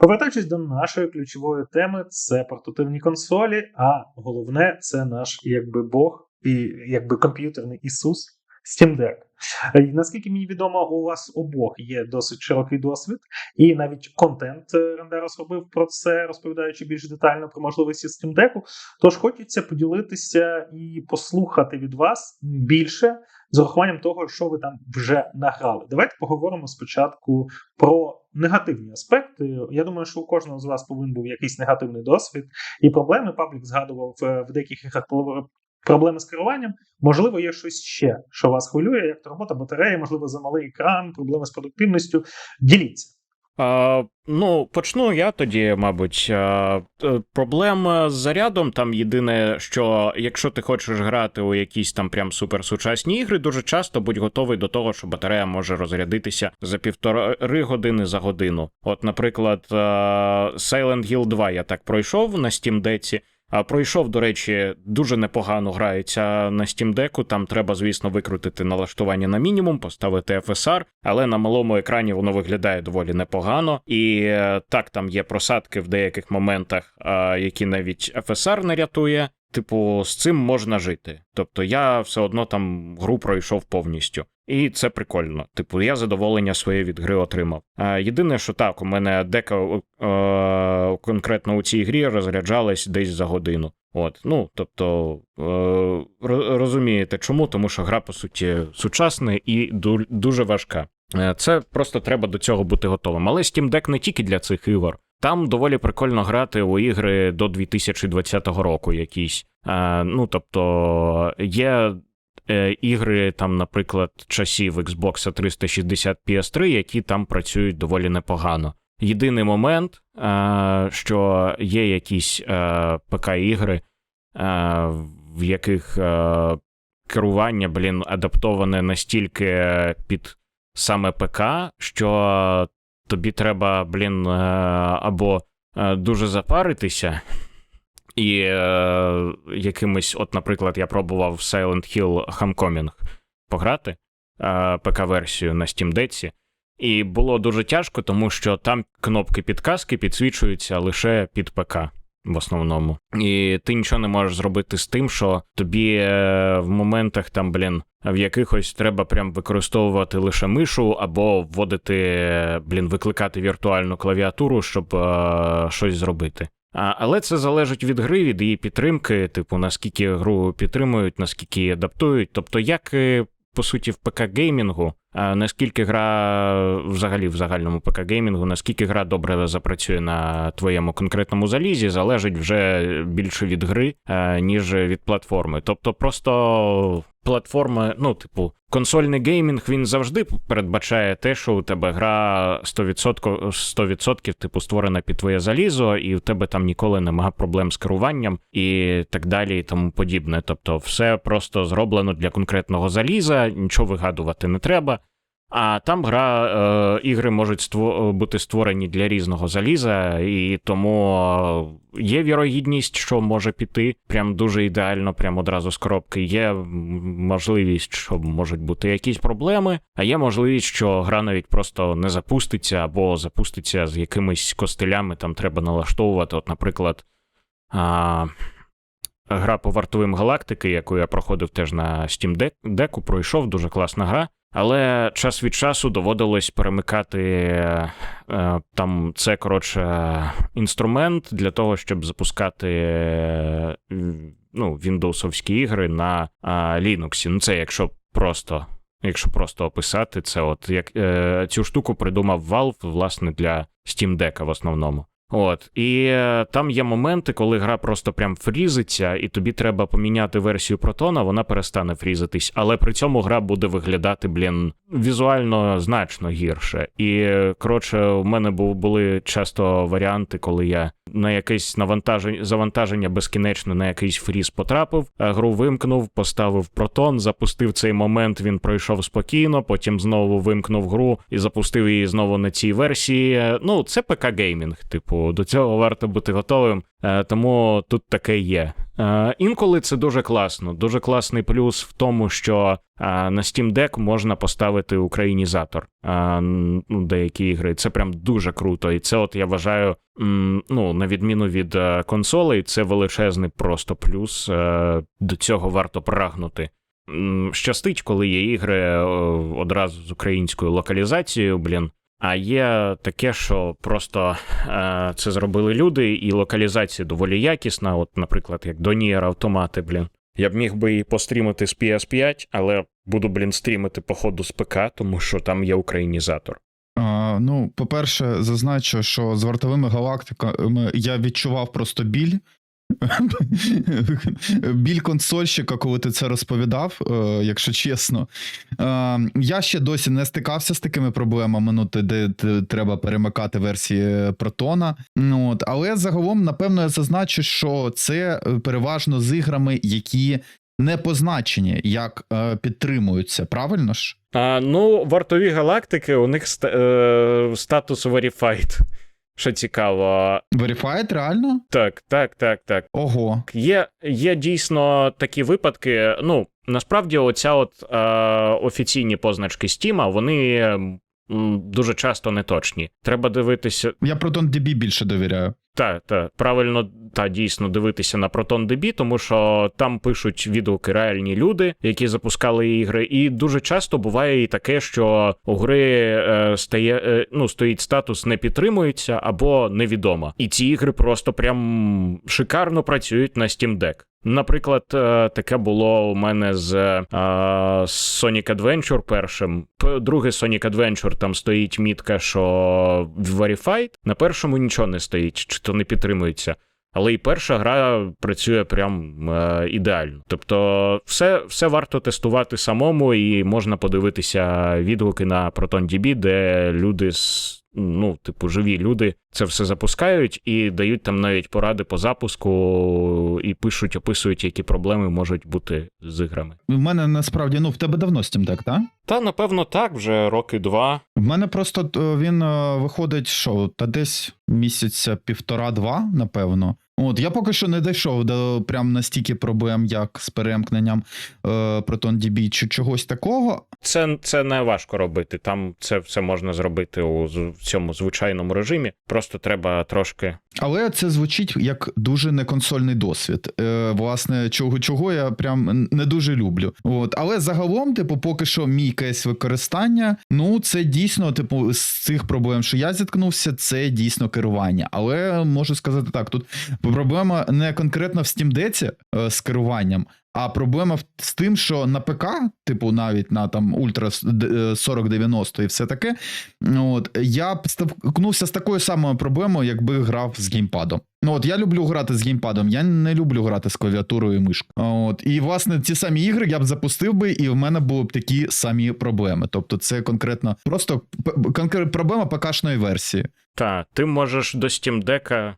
Повертаючись до нашої ключової теми, це портативні консолі, а головне це наш якби Бог і якби комп'ютерний Ісус Steam Deck. Наскільки мені відомо, у вас обох є досить широкий досвід, і навіть контент е, Рендерос робив про це, розповідаючи більш детально про можливості Steam Deck. Тож хочеться поділитися і послухати від вас більше з урахуванням того, що ви там вже награли. Давайте поговоримо спочатку про негативні аспекти. Я думаю, що у кожного з вас повинен був якийсь негативний досвід і проблеми. Паблік згадував е, в деяких іграх проблеми з керуванням. Можливо, є щось ще, що вас хвилює, як то робота батареї, можливо, замалий екран, проблеми з продуктивністю. Діліться. А, Ну, почну я тоді, мабуть. А, Проблема з зарядом там єдине, що якщо ти хочеш грати у якісь там прям суперсучасні ігри, дуже часто будь готовий до того, що батарея може розрядитися за півтори години за годину. От, наприклад, Silent Hill 2 я так пройшов на Steam Deck, а пройшов, до речі, дуже непогано грається на Steam Deck, Там треба, звісно, викрутити налаштування на мінімум, поставити FSR, але на малому екрані воно виглядає доволі непогано. І е, так, там є просадки в деяких моментах, які навіть FSR не рятує. Типу, з цим можна жити. Тобто я все одно там гру пройшов повністю. І це прикольно. Типу, я задоволення своє від гри отримав. А, Єдине, що так, у мене дека е, конкретно у цій грі розряджалась десь за годину. От, ну тобто е, розумієте, чому? Тому що гра, по суті, сучасна і дуже важка. Е, це просто треба до цього бути готовим. Але Steam Deck не тільки для цих ігор. Там доволі прикольно грати у ігри до 2020 року якісь. Е, ну тобто є ігри, там, наприклад, часів Xbox 360 PS3, які там працюють доволі непогано. Єдиний момент, е, що є якісь е, ПК-ігри, е, в яких е, керування, блін, адаптоване настільки під саме ПК, що тобі треба, блін, е, або е, дуже запаритися. І е, якимось, от, наприклад, я пробував Silent Hill Homecoming пограти е, ПК-версію на Steam Deck, і було дуже тяжко, тому що там кнопки підказки підсвічуються лише під ПК в основному. І ти нічого не можеш зробити з тим, що тобі е, в моментах там, блін, в якихось треба прям використовувати лише мишу, або вводити, блін, викликати віртуальну клавіатуру, щоб е, щось зробити. Але це залежить від гри, від її підтримки, типу наскільки гру підтримують, наскільки її адаптують. Тобто, як по суті в ПК геймінгу, наскільки гра взагалі в загальному ПК геймінгу, наскільки гра добре запрацює на твоєму конкретному залізі, залежить вже більше від гри, ніж від платформи. Тобто, просто платформа, ну, типу, консольний геймінг він завжди передбачає те, що у тебе гра 100%, 100% типу створена під твоє залізо, і в тебе там ніколи немає проблем з керуванням і так далі, і тому подібне. Тобто, все просто зроблено для конкретного заліза, нічого вигадувати не треба. А там гра е, ігри можуть ство, бути створені для різного заліза, і тому є вірогідність, що може піти прям дуже ідеально, прямо одразу з коробки. Є можливість, що можуть бути якісь проблеми, а є можливість, що гра навіть просто не запуститься або запуститься з якимись костилями. Там треба налаштовувати. От, наприклад, а, гра по вартовим галактики, яку я проходив теж на Steam Deck, пройшов дуже класна гра. Але час від часу доводилось перемикати е, там це коротше інструмент для того, щоб запускати е, ну, Windowsовські ігри на Linux. Ну, це якщо просто. Якщо просто описати це, от як е, цю штуку придумав Valve, власне, для Steam Deck в основному. От і е, там є моменти, коли гра просто прям фрізиться, і тобі треба поміняти версію протона, вона перестане фрізитись, але при цьому гра буде виглядати, блін, візуально значно гірше. І коротше, у мене були часто варіанти, коли я на якесь навантаження завантаження безкінечно на якийсь фріз потрапив, гру вимкнув, поставив протон, запустив цей момент. Він пройшов спокійно, потім знову вимкнув гру і запустив її знову на цій версії. Ну, це ПК геймінг, типу, до цього варто бути готовим. Е, тому тут таке є. Е, інколи це дуже класно. Дуже класний плюс в тому, що е, на Steam Deck можна поставити українізатор ну, деякі ігри. Це прям дуже круто. І це, от я вважаю, ну, на відміну від консолей, це величезний просто плюс. До цього варто прагнути. Щастить, коли є ігри одразу з українською локалізацією, блін. А є таке, що просто е, це зробили люди, і локалізація доволі якісна. От, наприклад, як до Nier автомати, блін. Я б міг би її пострімити з PS5, але буду, блін, стрімити походу з ПК, тому що там є українізатор. А, ну, по-перше, зазначу, що з вартовими галактиками я відчував просто біль. Біль консольщика, коли ти це розповідав, е, якщо чесно. Е, я ще досі не стикався з такими проблемами, ну, де, треба перемикати версії Протона. Ну, от, але загалом, напевно, я зазначу, що це е, переважно з іграми, які не позначені, як е, підтримуються, правильно ж? А, ну, вартові галактики, у них е, статус Verified. Що цікаво. Verified, реально? Так, так, так, так. Ого. Є, є дійсно такі випадки. Ну, насправді, оця от е, офіційні позначки Стіма, вони дуже часто не точні. Треба дивитися. Я ProtonDB більше довіряю. Та, та, правильно, та дійсно дивитися на ProtonDB, тому що там пишуть відгуки реальні люди, які запускали ігри, і дуже часто буває і таке, що у гри е, стає, е, ну, стоїть статус не підтримується або невідомо. І ці ігри просто прям шикарно працюють на Steam Deck. Наприклад, е, таке було у мене з е, Sonic Adventure першим. Друге Sonic Adventure там стоїть мітка, що Verified. На першому нічого не стоїть, чи то не підтримується. Але і перша гра працює прям е, ідеально. Тобто, все, все варто тестувати самому, і можна подивитися відгуки на ProtonDB, де люди з. Ну, типу, живі люди це все запускають і дають там навіть поради по запуску, і пишуть, описують, які проблеми можуть бути з іграми. У мене насправді, ну, в тебе давно Steam Deck, так? Та напевно так, вже роки два. В мене просто е, він е, виходить, що, та десь місяця півтора-два, напевно. От, я поки що не дійшов до прям настільки проблем, як з перемкненням е, ProtonDB чи чогось такого. Це, це не важко робити. Там це все можна зробити у в цьому звичайному режимі. Просто треба трошки. Але це звучить як дуже неконсольний досвід. Е, власне, чого, чого я прям не дуже люблю. От, але загалом, типу, поки що мій кейс використання, ну це дійсно, типу, з цих проблем, що я зіткнувся, це дійсно керування. Але можу сказати так: тут проблема не конкретно в Steam Deck е, з керуванням. А проблема з тим, що на ПК, типу, навіть на там Ультра 4090 і все таке, от я б стикнувся з такою самою проблемою, якби грав з геймпадом. Ну от я люблю грати з геймпадом, я не люблю грати з клавіатурою і мишкою. От і власне ці самі ігри я б запустив би, і в мене були б такі самі проблеми. Тобто, це конкретно просто п- конкрет проблема ПК-шної версії. Та, ти можеш до Steam Deck е,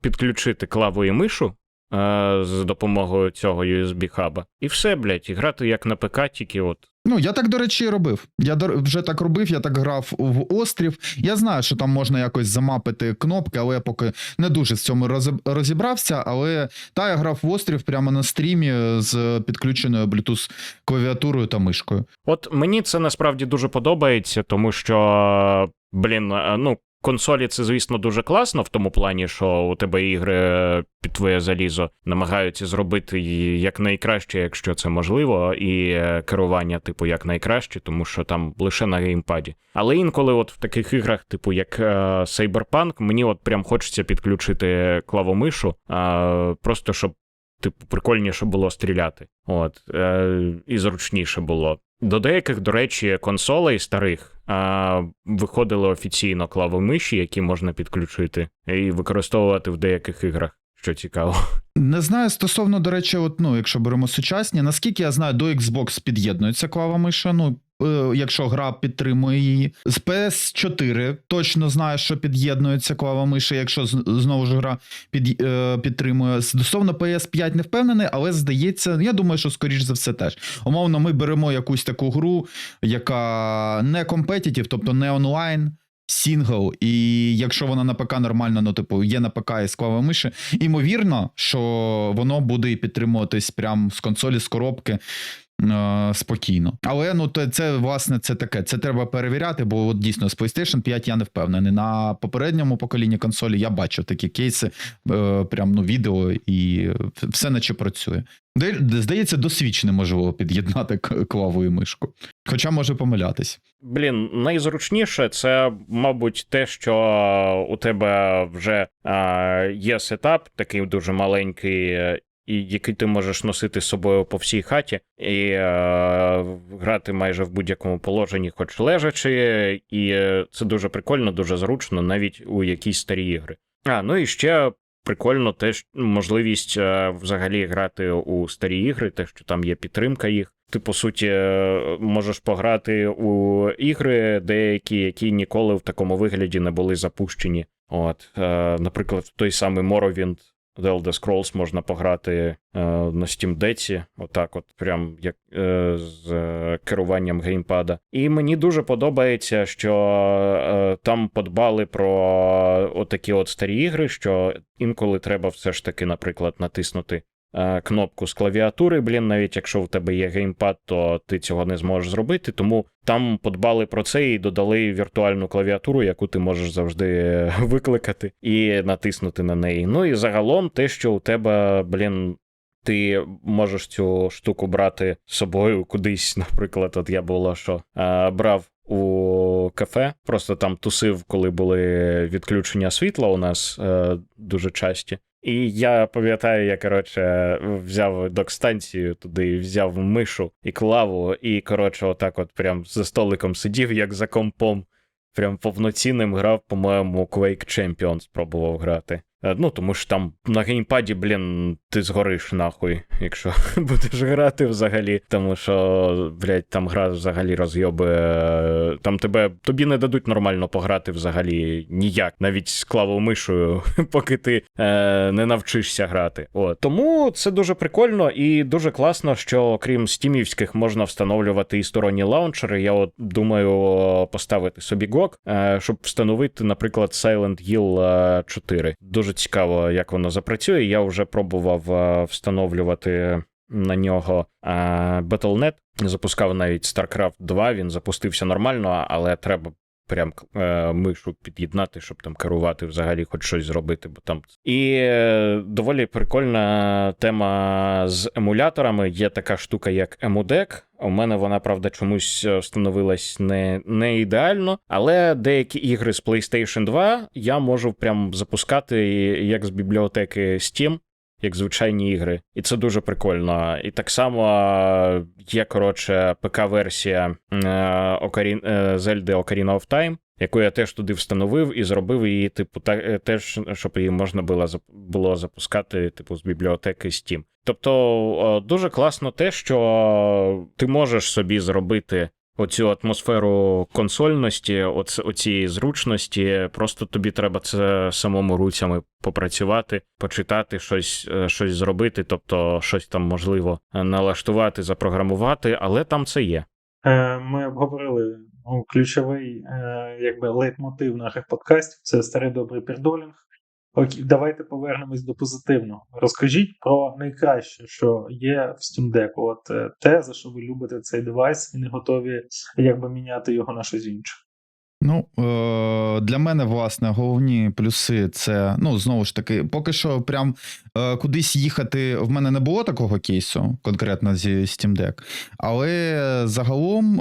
підключити клаву і мишу е, з допомогою цього USB-хаба. І все, блядь, і грати як на ПК, тільки от. Ну, я так, до речі, робив. Я до- вже так робив, я так грав в острів. Я знаю, що там можна якось замапити кнопки, але я поки не дуже з цьому розіб- розібрався. Але та я грав в острів прямо на стрімі з підключеною Bluetooth клавіатурою та мишкою. От мені це насправді дуже подобається, тому що, блін, е, ну. Консолі це, звісно, дуже класно в тому плані, що у тебе ігри під твоє залізо намагаються зробити як найкраще, якщо це можливо, і е, керування, типу, як найкраще, тому що там лише на геймпаді. Але інколи, от в таких іграх, типу як е, Cyberpunk, мені от прям хочеться підключити клавомишу, е, просто щоб типу, прикольніше було стріляти. От, е, і зручніше було. До деяких, до речі, консолей старих виходили офіційно клавомиші, які можна підключити і використовувати в деяких іграх, що цікаво. Не знаю стосовно, до речі, от, ну, якщо беремо сучасні, наскільки я знаю, до Xbox під'єднується клава миша, ну, якщо гра підтримує її. З PS4 точно знаю, що під'єднується клава миша, якщо знову ж гра під, е, підтримує. Стосовно PS5 не впевнений, але здається, я думаю, що скоріш за все теж. Умовно, ми беремо якусь таку гру, яка не компетітів, тобто не онлайн. сінгл, і якщо вона на ПК нормально, ну типу є на ПК і з клавою миші, імовірно, що воно буде підтримуватись прямо з консолі, з коробки. Е, Спокійно, але ну то це власне це таке. Це треба перевіряти, бо от дійсно з PlayStation 5 я не впевнений. На попередньому поколінні консолі я бачив такі кейси, е, прям ну відео, і все наче працює. Здається, досвідчене можливо під'єднати клаву і мишку. Хоча може помилятись. Блін, найзручніше це, мабуть, те, що у тебе вже а, є сетап, такий дуже маленький, і який ти можеш носити з собою по всій хаті, і е, грати майже в будь-якому положенні, хоч лежачи, і е, це дуже прикольно, дуже зручно, навіть у якісь старі ігри. А, ну і ще. Прикольно теж можливість е, взагалі грати у старі ігри, те, що там є підтримка їх. Ти, по суті, е, можеш пограти у ігри, деякі, які ніколи в такому вигляді не були запущені. От, наприклад, той самий Morrowind The Elder Scrolls можна пограти е, на Steam Deck, отак, от, прям як е, з е, керуванням геймпада. І мені дуже подобається, що е, там подбали про отакі от старі ігри, що інколи треба все ж таки, наприклад, натиснути кнопку з клавіатури. Блін, навіть якщо в тебе є геймпад, то ти цього не зможеш зробити. Тому там подбали про це і додали віртуальну клавіатуру, яку ти можеш завжди викликати і натиснути на неї. Ну і загалом те, що у тебе, блін. Ти можеш цю штуку брати з собою кудись, наприклад, от я було що е, брав у кафе, просто там тусив, коли були відключення світла у нас е, дуже часті. І я пам'ятаю, я коротше взяв док-станцію туди, взяв мишу і клаву, і коротше, отак, от прям за столиком сидів, як за компом. Прям повноцінним грав, по-моєму, Quake Champions спробував грати. Е, Ну, тому що там на геймпаді, блін, ти згориш нахуй, якщо будеш грати взагалі. Тому що, блядь, там гра взагалі розйобує. Там тебе тобі не дадуть нормально пограти взагалі ніяк, навіть з клавою мишою, поки ти е, не навчишся грати. От. Тому це дуже прикольно і дуже класно, що крім стімівських можна встановлювати і сторонні лаунчери. Я от думаю поставити собі GOG, е, щоб встановити, наприклад, Silent Hill е, 4. Дуже цікаво, як воно запрацює. Я вже пробував е, встановлювати на нього е, Battle.net. Запускав навіть StarCraft 2, він запустився нормально, але треба. Прям е, мишу під'єднати, щоб там керувати взагалі хоч щось зробити. Бо там і е, доволі прикольна тема з емуляторами. Є така штука, як Емудек. У мене вона, правда, чомусь е, встановилась не, не ідеально, але деякі ігри з PlayStation 2 я можу прям запускати як з бібліотеки Steam, як звичайні ігри. І це дуже прикольно. І так само є, коротше, ПК-версія е, Ocarina- е, of Time, яку я теж туди встановив і зробив її, типу, та, е, теж, щоб її можна було, було запускати, типу, з бібліотеки Steam. Тобто дуже класно те, що ти можеш собі зробити оцю атмосферу консольності, оц, оцієї зручності. Просто тобі треба це самому руцями попрацювати, почитати щось, е, щось зробити, тобто щось там можливо налаштувати, запрограмувати, але там це є. Е, Ми обговорили ну, ключовий е, якби лейтмотив наших подкастів це старий добрий пердолінг. Окей, давайте повернемось до позитивного. Розкажіть про найкраще, що є в Steam Deck. От е, те, за що ви любите цей девайс і не готові якби міняти його на щось інше. Ну, е, для мене, власне, головні плюси це, ну, знову ж таки, поки що прям е, кудись їхати. В мене не було такого кейсу, конкретно зі Steam Deck. Але загалом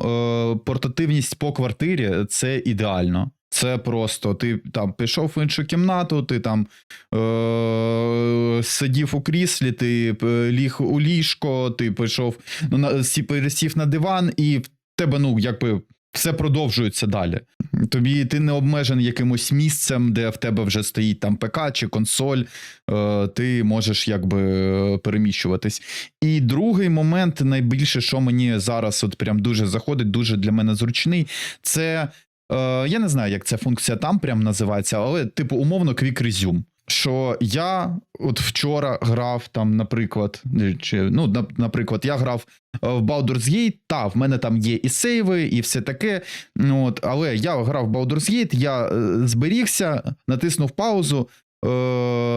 портативність по квартирі це ідеально. Це просто ти там пішов в іншу кімнату, ти там е- сидів у кріслі, ти е, ліг у ліжко, ти пішов ну, на, сі- пересів на диван, і в тебе, ну, якби все продовжується далі. Тобі ти не обмежений якимось місцем, де в тебе вже стоїть там ПК чи консоль, е, ти можеш якби переміщуватись. І другий момент, найбільше, що мені зараз от прям дуже заходить, дуже для мене зручний, це. Е, я не знаю, як ця функція там прям називається, але, типу, умовно, Quick Resume. що я от вчора грав там, наприклад, чи ну, на- наприклад, я грав е, в Baldur's Gate, та в мене там є і сейви, і все таке. Ну, от, але я грав в Baldur's Gate, я е, зберігся, натиснув паузу, е,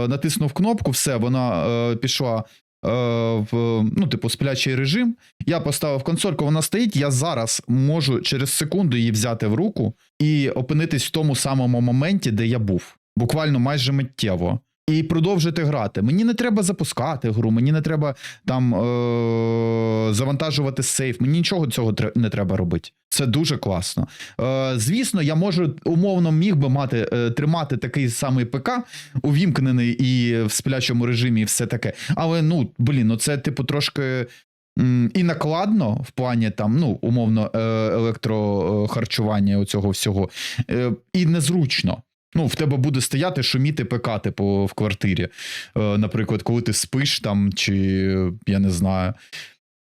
натиснув кнопку, все, вона е, пішла. Е, В ну, типу, сплячий режим. Я поставив консольку, вона стоїть. Я зараз можу через секунду її взяти в руку і опинитись в тому самому моменті, де я був. Буквально майже миттєво. І продовжити грати. Мені не треба запускати гру, мені не треба там е- завантажувати сейф, мені нічого цього не треба робити. Це дуже класно. Е- звісно, я можу умовно міг би мати е- тримати такий самий ПК, увімкнений і в сплячому режимі, і все таке. Але ну блін, ну це типу трошки. І накладно в плані там, ну, умовно, е, електрохарчування оцього всього, е, і незручно. Ну, в тебе буде стояти шуміти ПК, типу, в квартирі. Е, наприклад, коли ти спиш там, чи я не знаю.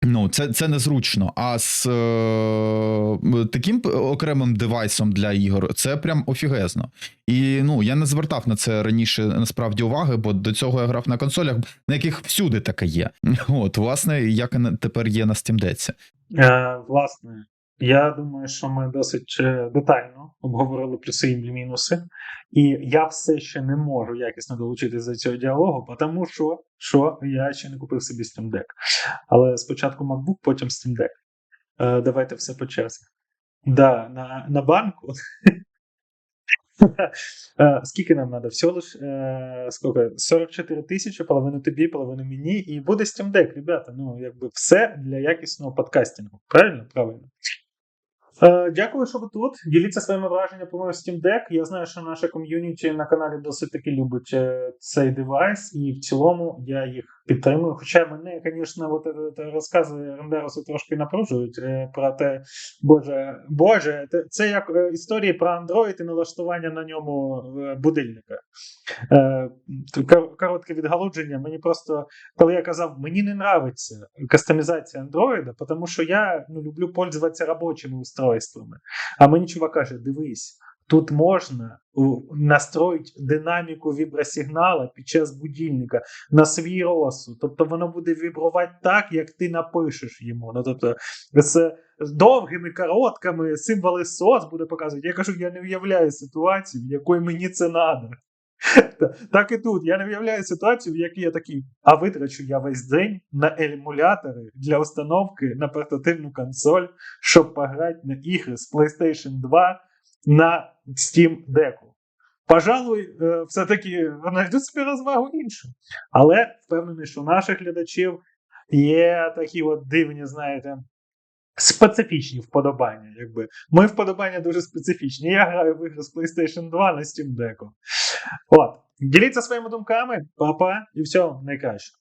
Ну, це, це незручно. А з е, таким окремим девайсом для ігор це прям офігезно. І ну, я не звертав на це раніше насправді уваги, бо до цього я грав на консолях, на яких всюди таке є. От, власне, як тепер є на Steam Deck. Е, власне, я думаю, що ми досить е, детально обговорили плюси і мінуси. І я все ще не можу якісно долучитися до цього діалогу, тому що, що я ще не купив собі Steam Deck. Але спочатку MacBook, потім Steam Deck. Е, давайте все по черзі. Да, на, на банку. Е, Скільки нам треба? Всього лиш е, скільки? 44 тисячі, половину тобі, половину мені, і буде Steam Deck, ребята. Ну, якби все для якісного подкастингу. Правильно? Правильно. Е, дякую, що ви тут. Діліться своїми враженнями про Steam Deck. Я знаю, що наша ком'юніті на каналі досить таки любить е, цей девайс, і в цілому я їх підтримую. Хоча мене, звісно, от е, розкази Рендеросу трошки напружують е, про те, боже, боже, це як е, історії про Android і налаштування на ньому е, будильника. Е, коротке відгалудження. Мені просто, коли я казав, мені не нравиться кастомізація Android, тому що я ну, люблю пользуватися робочими устройствами. А мені чувак каже: дивись. Тут можна у, настроїти динаміку вібросигнала під час будильника на свій розсуд. Тобто воно буде вібрувати так, як ти напишеш йому. Ну, тобто, з довгими, короткими символи SOS буде показувати. Я кажу, я не уявляю ситуацію, в якої мені це треба. Так і тут. Я не уявляю ситуацію, в якій я такий, а витрачу я весь день на емулятори для установки на портативну консоль, щоб пограти на ігри з PlayStation 2 на Steam Deck. Пожалуй, е, все-таки знайду собі розвагу іншу. Але впевнений, що у наших глядачів є такі от дивні, знаєте, специфічні вподобання. Якби. Мої вподобання дуже специфічні. Я граю в ігри з PlayStation 2 на Steam Deck. От. Діліться своїми думками, папа, і всього найкраще.